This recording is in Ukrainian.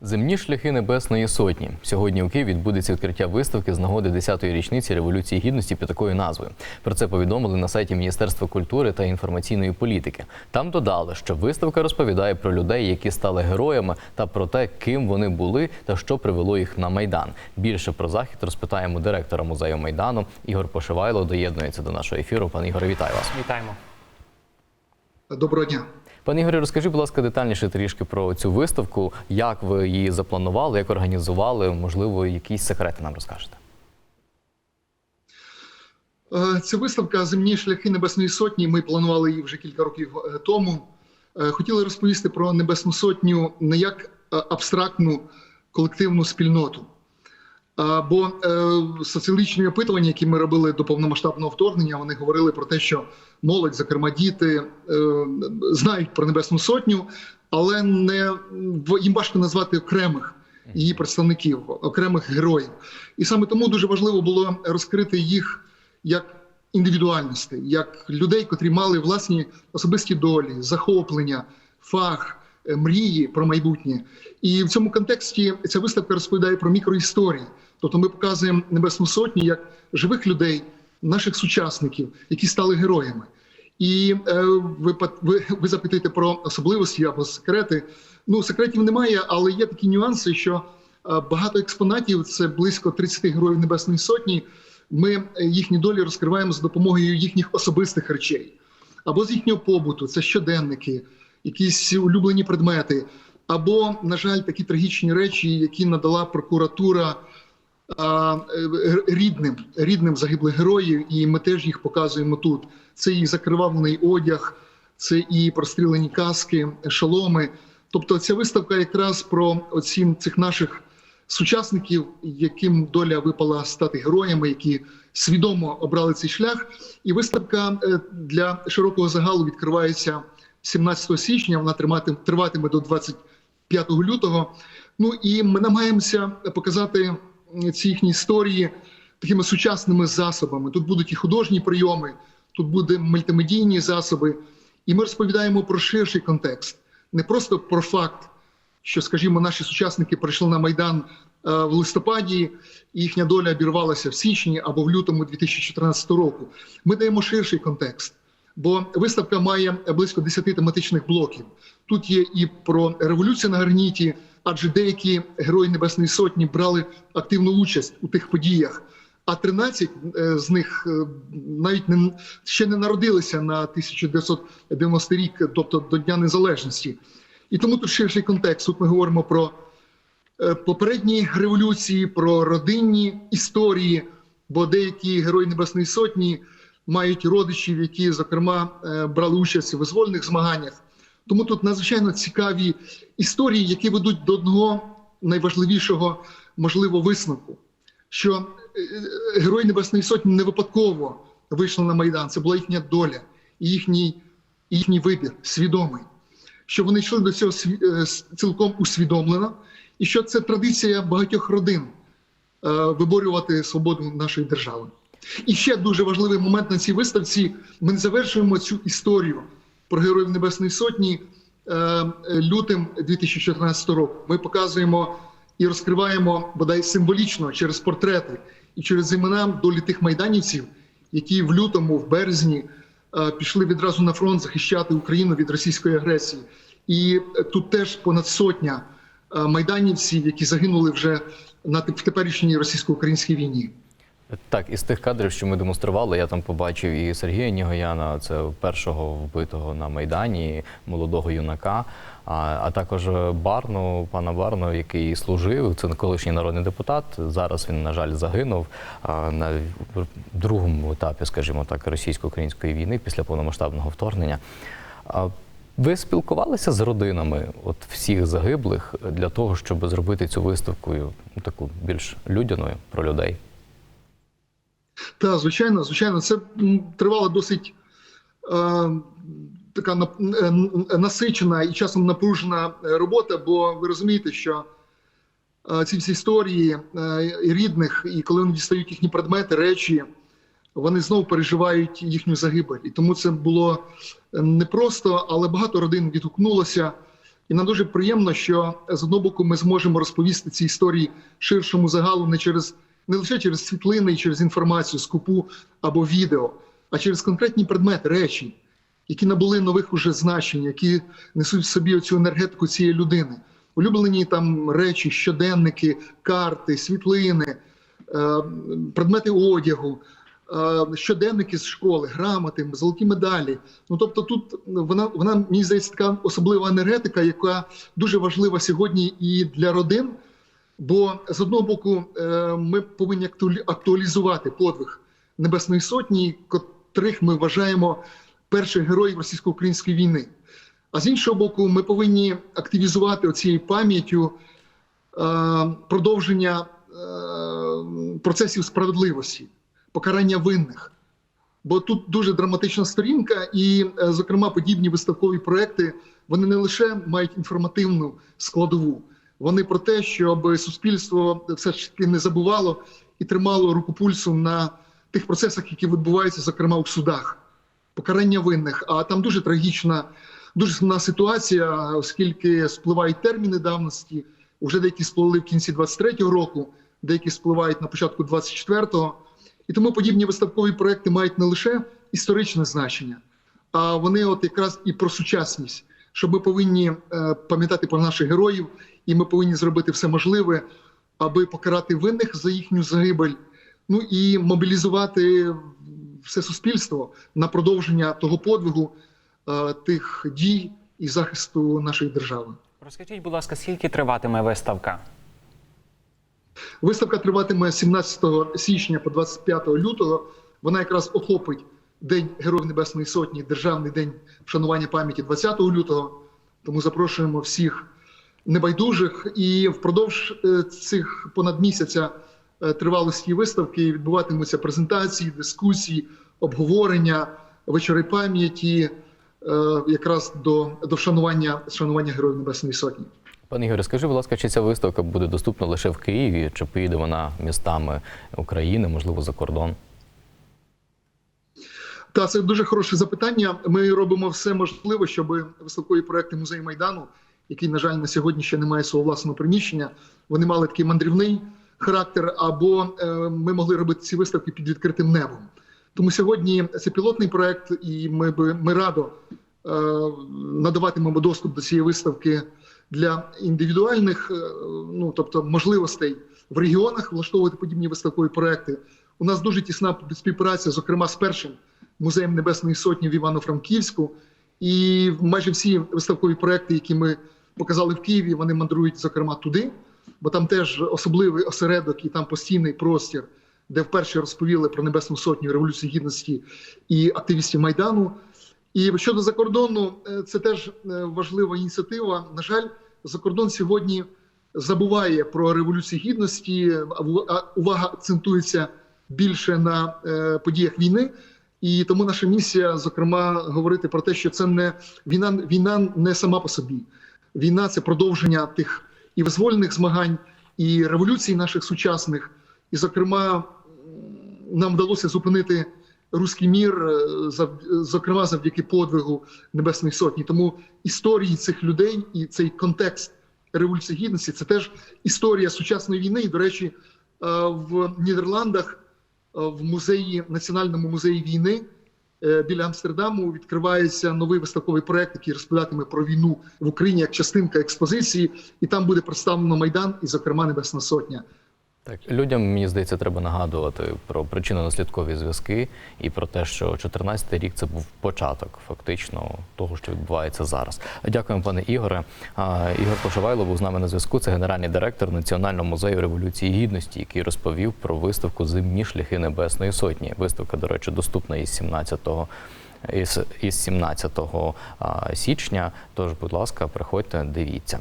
Земні шляхи Небесної Сотні. Сьогодні у Києві відбудеться відкриття виставки з нагоди 10-ї річниці Революції Гідності під такою назвою. Про це повідомили на сайті Міністерства культури та інформаційної політики. Там додали, що виставка розповідає про людей, які стали героями, та про те, ким вони були та що привело їх на майдан. Більше про захід розпитаємо директора музею майдану. Ігор Пошивайло доєднується до нашого ефіру. Пане Ігоре, вітаю вас. Вітаємо. Доброго дня. Пане Ігорі, розкажіть, будь ласка, детальніше трішки про цю виставку, як ви її запланували, як організували, можливо, якісь секрети нам розкажете. Е, Це виставка Земні шляхи Небесної Сотні. Ми планували її вже кілька років е, тому. Е, Хотіли розповісти про Небесну Сотню не як абстрактну колективну спільноту. Бо е, соціологічні опитування, які ми робили до повномасштабного вторгнення, вони говорили про те, що молодь, зокрема діти, е, знають про Небесну Сотню, але не їм важко назвати окремих її представників, окремих героїв. І саме тому дуже важливо було розкрити їх як індивідуальності, як людей, котрі мали власні особисті долі, захоплення, фах, е, мрії про майбутнє. І в цьому контексті ця виставка розповідає про мікроісторії. Тобто ми показуємо Небесну Сотню як живих людей, наших сучасників, які стали героями. І е, ви, ви, ви запитуєте про особливості або секрети. Ну, секретів немає, але є такі нюанси, що е, багато експонатів це близько 30 героїв Небесної Сотні. Ми е, їхні долі розкриваємо за допомогою їхніх особистих речей або з їхнього побуту, це щоденники, якісь улюблені предмети, або, на жаль, такі трагічні речі, які надала прокуратура рідним, рідним загиблих героїв, і ми теж їх показуємо тут. Це і закривавлений одяг, це і прострілені каски, шоломи. Тобто, ця виставка якраз про оці цих наших сучасників, яким доля випала стати героями, які свідомо обрали цей шлях. І виставка е, для широкого загалу відкривається 17 січня. Вона триватиме до 25 лютого. Ну і ми намагаємося показати ці їхні історії такими сучасними засобами. Тут будуть і художні прийоми, тут будуть мультимедійні засоби, і ми розповідаємо про ширший контекст, не просто про факт, що, скажімо, наші сучасники прийшли на майдан е, в листопаді, і їхня доля обірвалася в січні або в лютому 2014 року. Ми даємо ширший контекст. Бо виставка має близько 10 тематичних блоків. Тут є і про революцію на граніті, адже деякі герої Небесної Сотні брали активну участь у тих подіях. А 13 е, з них е, навіть не ще не народилися на 1990 рік, тобто до Дня Незалежності. І тому тут ширший контекст. Тут ми говоримо про е, попередні революції, про родинні історії, бо деякі герої Небесної Сотні мають родичів, які, зокрема, е, брали участь у визвольних змаганнях. Тому тут надзвичайно цікаві історії, які ведуть до одного найважливішого, можливо, висновку, що е, е, герої Небесної Сотні не випадково вийшли на Майдан. Це була їхня доля, і їхній, їхній вибір свідомий що вони йшли до цього цілком усвідомлено, і що це традиція багатьох родин виборювати свободу нашої держави. І ще дуже важливий момент на цій виставці: ми завершуємо цю історію про героїв Небесної Сотні е, лютим 2014 року. Ми показуємо і розкриваємо бодай символічно через портрети і через імена долі тих майданівців, які в лютому, в березні е, пішли відразу на фронт захищати Україну від російської агресії. І е, тут теж понад сотня майданівців, які загинули вже на в теперішній російсько-українській війні. Так, із тих кадрів, що ми демонстрували, я там побачив і Сергія Нігояна, це першого вбитого на Майдані, молодого юнака, а, а також Барну, пана Барну, який служив. Це колишній народний депутат. Зараз він, на жаль, загинув на другому етапі, скажімо так, російсько-української війни після повномасштабного вторгнення. Ви спілкувалися з родинами от всіх загиблих для того, щоб зробити цю виставку ну, таку більш людяною про людей? Так, звичайно, звичайно, це тривала досить е, така нап- е, насичена і часом напружена е, робота, бо ви розумієте, що е, ці всі історії е, рідних, і коли вони дістають їхні предмети, речі, вони знову переживають їхню загибель. І тому це було непросто, але багато родин відгукнулося. І нам дуже приємно, що з одного боку ми зможемо розповісти ці історії ширшому загалу не через не лише через світлини і через інформацію, скупу або відео, а через конкретні предмети, речі, які набули нових уже значень, які несуть в собі оцю енергетику цієї людини. Улюблені там речі, щоденники, карти, світлини, е, предмети одягу, е, щоденники з школи, грамоти, золоті медалі. Ну тобто, тут вона вона мені здається така особлива енергетика, яка дуже важлива сьогодні і для родин. Бо з одного боку, е, ми повинні актуалізувати подвиг Небесної Сотні, котрих ми вважаємо перших героїв російсько-української війни. А з іншого боку, ми повинні активізувати оцією пам'яттю е, продовження е, процесів справедливості, покарання винних. Бо тут дуже драматична сторінка, і, зокрема, подібні виставкові проекти вони не лише мають інформативну складову, вони про те, щоб суспільство все ж таки не забувало і тримало руку пульсу на тих процесах, які відбуваються, зокрема у судах, покарання винних. А там дуже трагічна, дуже сумна ситуація, оскільки спливають терміни давності. Уже деякі сплили в кінці 23-го року, деякі спливають на початку 24-го. І тому подібні виставкові проекти мають не лише історичне значення, а вони от якраз і про сучасність, що ми повинні е, пам'ятати про наших героїв, і ми повинні зробити все можливе, аби покарати винних за їхню загибель, ну і мобілізувати все суспільство на продовження того подвигу, е, тих дій і захисту нашої держави. Розкажіть, будь ласка, скільки триватиме виставка? Виставка триватиме 17 січня по 25 лютого. Вона якраз охопить День Героїв Небесної Сотні, Державний день вшанування пам'яті 20 лютого. Тому запрошуємо всіх небайдужих. І впродовж е, цих понад місяця е, тривалості виставки відбуватимуться презентації, дискусії, обговорення, вечори пам'яті, е, якраз до, до вшанування, вшанування Героїв Небесної Сотні. Пане Ігоре, скажи, будь ласка, чи ця виставка буде доступна лише в Києві, чи поїде вона містами України, можливо, за кордон? Та це дуже хороше запитання. Ми робимо все можливе, щоб виставкові проекти музею майдану, який, на жаль, на сьогодні ще не має свого власного приміщення. Вони мали такий мандрівний характер, або е, ми могли робити ці виставки під відкритим небом. Тому сьогодні це пілотний проект, і ми би ми радо е, надаватимемо доступ до цієї виставки для індивідуальних, е, ну тобто можливостей в регіонах влаштовувати подібні виставкові проекти. У нас дуже тісна співпраця, зокрема з першим музеєм Небесної Сотні в Івано-Франківську. І майже всі виставкові проекти, які ми показали в Києві, вони мандрують, зокрема, туди, бо там теж особливий осередок і там постійний простір, де вперше розповіли про Небесну Сотню Революції Гідності і активістів Майдану. І щодо закордону, е, це теж е, важлива ініціатива. На жаль, закордон сьогодні забуває про революцію гідності, увага акцентується більше на е, подіях війни. І тому наша місія, зокрема, говорити про те, що це не війна, війна не сама по собі. Війна це продовження тих і визвольних змагань, і революцій наших сучасних. І, зокрема, нам вдалося зупинити руський мір, е, зокрема завдяки подвигу Небесної Сотні. Тому історії цих людей і цей контекст революції гідності це теж історія сучасної війни. І, до речі, е, в Нідерландах е, в музеї Національному музеї війни біля Амстердаму відкривається новий виставковий проект, який розповідатиме про війну в Україні як частинка експозиції, і там буде представлено майдан, і, зокрема, Небесна Сотня. Так, людям, мені здається, треба нагадувати про причинно-наслідкові зв'язки і про те, що 14-й рік це був початок фактично того, що відбувається зараз. Дякуємо, пане Ігоре. Ігор Пошавайло був з нами на зв'язку. Це генеральний директор Національного музею революції гідності, який розповів про виставку Зимні шляхи Небесної Сотні. Виставка, до речі, доступна із 17 із, із 17 січня. Тож, будь ласка, приходьте, дивіться.